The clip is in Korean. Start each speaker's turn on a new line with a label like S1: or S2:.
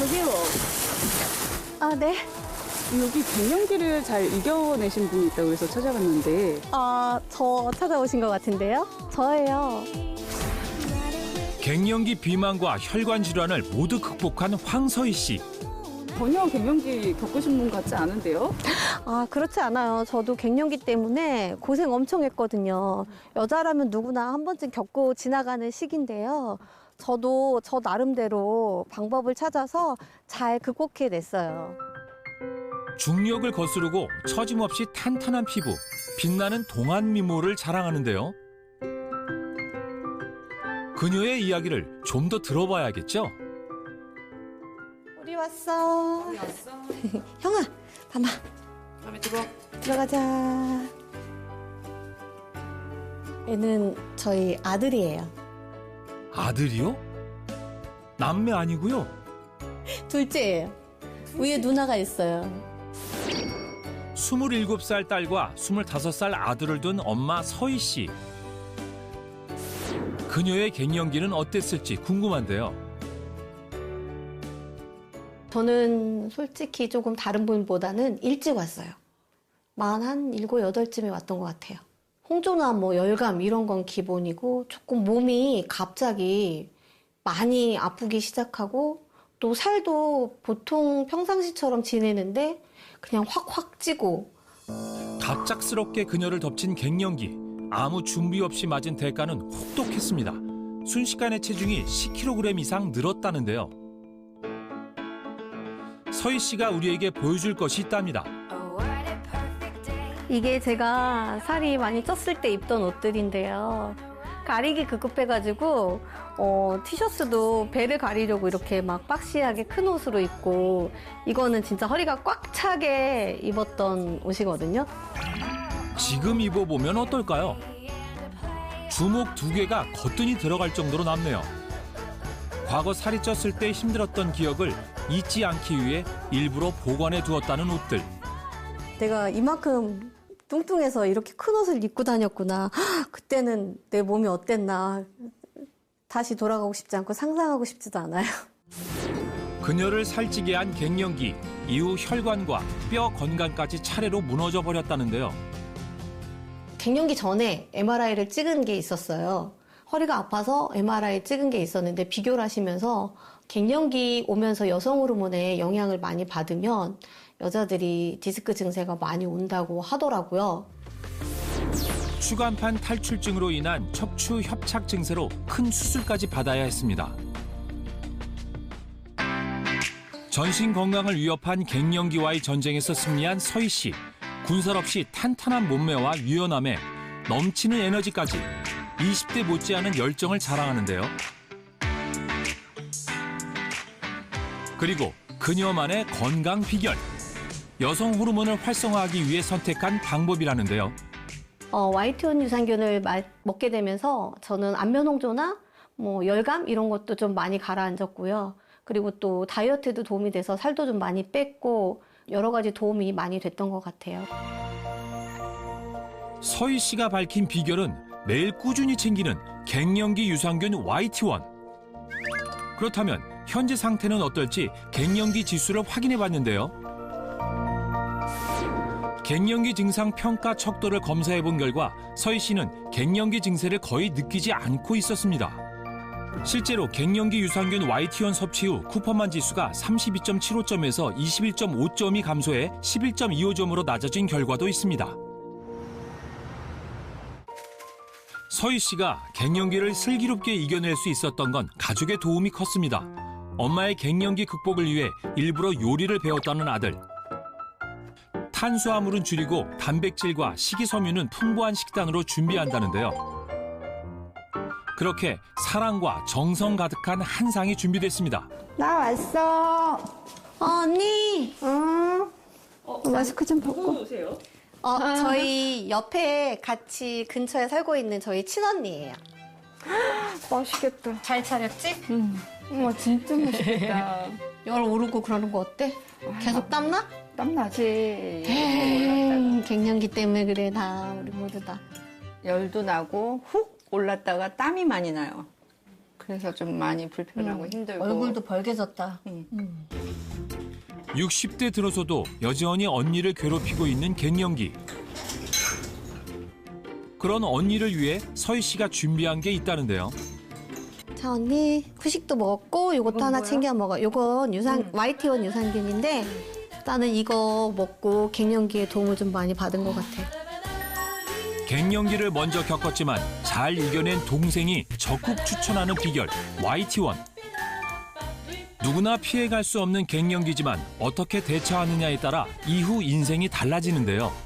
S1: 저기요.
S2: 아, 네.
S1: 여기 갱년기를 잘 이겨내신 분이 있다고 해서 찾아갔는데
S2: 아, 저 찾아오신 것 같은데요? 저예요.
S3: 갱년기 비만과 혈관 질환을 모두 극복한 황서희 씨.
S1: 전혀 갱년기 겪으신 분 같지 않은데요?
S2: 아, 그렇지 않아요. 저도 갱년기 때문에 고생 엄청 했거든요. 여자라면 누구나 한 번쯤 겪고 지나가는 시기인데요. 저도 저 나름대로 방법을 찾아서 잘 극복해 냈어요.
S3: 중력을 거스르고 처짐없이 탄탄한 피부, 빛나는 동안 미모를 자랑하는데요. 그녀의 이야기를 좀 더 들어봐야겠죠?
S2: 우리 왔어.
S4: 우리 왔어.
S2: 형아, 봐봐.
S4: 다음에 들어.
S2: 들어가자. 얘는 저희 아들이에요.
S3: 아들이요? 남매 아니고요.
S2: 둘째예요. 위에 누나가 있어요.
S3: 27살 딸과 25살 아들을 둔 엄마 서희 씨. 그녀의 갱년기는 어땠을지 궁금한데요.
S2: 저는 솔직히 조금 다른 분보다는 일찍 왔어요. 만 한 일곱, 여덟쯤에 왔던 것 같아요. 홍조나 뭐 열감 이런 건 기본이고 조금 몸이 갑자기 많이 아프기 시작하고 또 살도 보통 평상시처럼 지내는데 그냥 확확 찌고
S3: 갑작스럽게 그녀를 덮친 갱년기. 아무 준비 없이 맞은 대가는 혹독했습니다. 순식간에 체중이 10kg 이상 늘었다는데요. 서희 씨가 우리에게 보여줄 것이 있답니다.
S2: 이게 제가 살이 많이 쪘을 때 입던 옷들인데요. 가리기 급급해가지고 어, 티셔츠도 배를 가리려고 이렇게 막 박시하게 큰 옷으로 입고 이거는 진짜 허리가 꽉 차게 입었던 옷이거든요.
S3: 지금 입어보면 어떨까요? 주먹 두 개가 거뜬히 들어갈 정도로 남네요. 과거 살이 쪘을 때 힘들었던 기억을 잊지 않기 위해 일부러 보관해 두었다는 옷들.
S2: 내가 이만큼 뚱뚱해서 이렇게 큰 옷을 입고 다녔구나. 헉, 그때는 내 몸이 어땠나. 다시 돌아가고 싶지 않고 상상하고 싶지도 않아요.
S3: 그녀를 살찌게 한 갱년기 이후 혈관과 뼈 건강까지 차례로 무너져 버렸다는데요.
S2: 갱년기 전에 MRI를 찍은 게 있었어요. 허리가 아파서 MRI 찍은 게 있었는데 비교를 하시면서 갱년기 오면서 여성 호르몬에 영향을 많이 받으면 여자들이 디스크 증세가 많이 온다고 하더라고요.
S3: 추간판 탈출증으로 인한 척추 협착 증세로 큰 수술까지 받아야 했습니다. 전신 건강을 위협한 갱년기와의 전쟁에서 승리한 서희 씨. 군살 없이 탄탄한 몸매와 유연함에 넘치는 에너지까지 20대 못지않은 열정을 자랑하는데요. 그리고 그녀만의 건강 비결. 여성 호르몬을 활성화하기 위해 선택한 방법이라는데요.
S2: 어, YT온 유산균을 마- 먹게 되면서 저는 안면홍조나 뭐 열감 이런 것도 좀 많이 가라앉았고요. 그리고 또 다이어트에도 도움이 돼서 살도 좀 많이 뺐고 여러 가지 도움이 많이 됐던 것 같아요.
S3: 서희 씨가 밝힌 비결은 매일 꾸준히 챙기는 갱년기 유산균 YT1. 그렇다면 현재 상태는 어떨지 갱년기 지수를 확인해 봤는데요. 갱년기 증상 평가 척도를 검사해 본 결과 서희 씨는 갱년기 증세를 거의 느끼지 않고 있었습니다. 실제로 갱년기 유산균 YT1 섭취 후 쿠퍼만 지수가 32.75점에서 21.5점이 감소해 11.25점으로 낮아진 결과도 있습니다. 서희 씨가 갱년기를 슬기롭게 이겨낼 수 있었던 건 가족의 도움이 컸습니다. 엄마의 갱년기 극복을 위해 일부러 요리를 배웠다는 아들. 탄수화물은 줄이고 단백질과 식이섬유는 풍부한 식단으로 준비한다는데요. 그렇게 사랑과 정성 가득한 한 상이 준비됐습니다.
S5: 나 왔어.
S2: 어, 언니!
S5: 응. 마스크 좀 벗고.
S1: 오세요.
S2: 어, 저희 옆에 같이 근처에 살고 있는 저희 친언니예요.
S5: 맛있겠다.
S2: 잘 차렸지?
S5: 응. 어머, 진짜 맛있겠다.
S2: 열 오르고 그러는 거 어때? 계속 땀나?
S5: 땀나지.
S2: 에이, 갱년기 때문에 그래, 다. 우리 모두 다.
S5: 열도 나고 훅 올랐다가 땀이 많이 나요. 그래서 좀 많이 불편하고 힘들고.
S2: 얼굴도 벌개졌다.
S3: 60대 들어서도 여전히 언니를 괴롭히고 있는 갱년기. 그런 언니를 위해 서희 씨가 준비한 게 있다는데요.
S2: 자 언니 후식도 먹었고 요것도 하나
S5: 뭐야?
S2: 챙겨 먹어. 요건 유산 YT1 유산균인데 나는 이거 먹고 갱년기에 도움을 좀 많이 받은 것 같아.
S3: 갱년기를 먼저 겪었지만 잘 이겨낸 동생이 적극 추천하는 비결 YT1. 누구나 피해갈 수 없는 갱년기지만 어떻게 대처하느냐에 따라 이후 인생이 달라지는데요.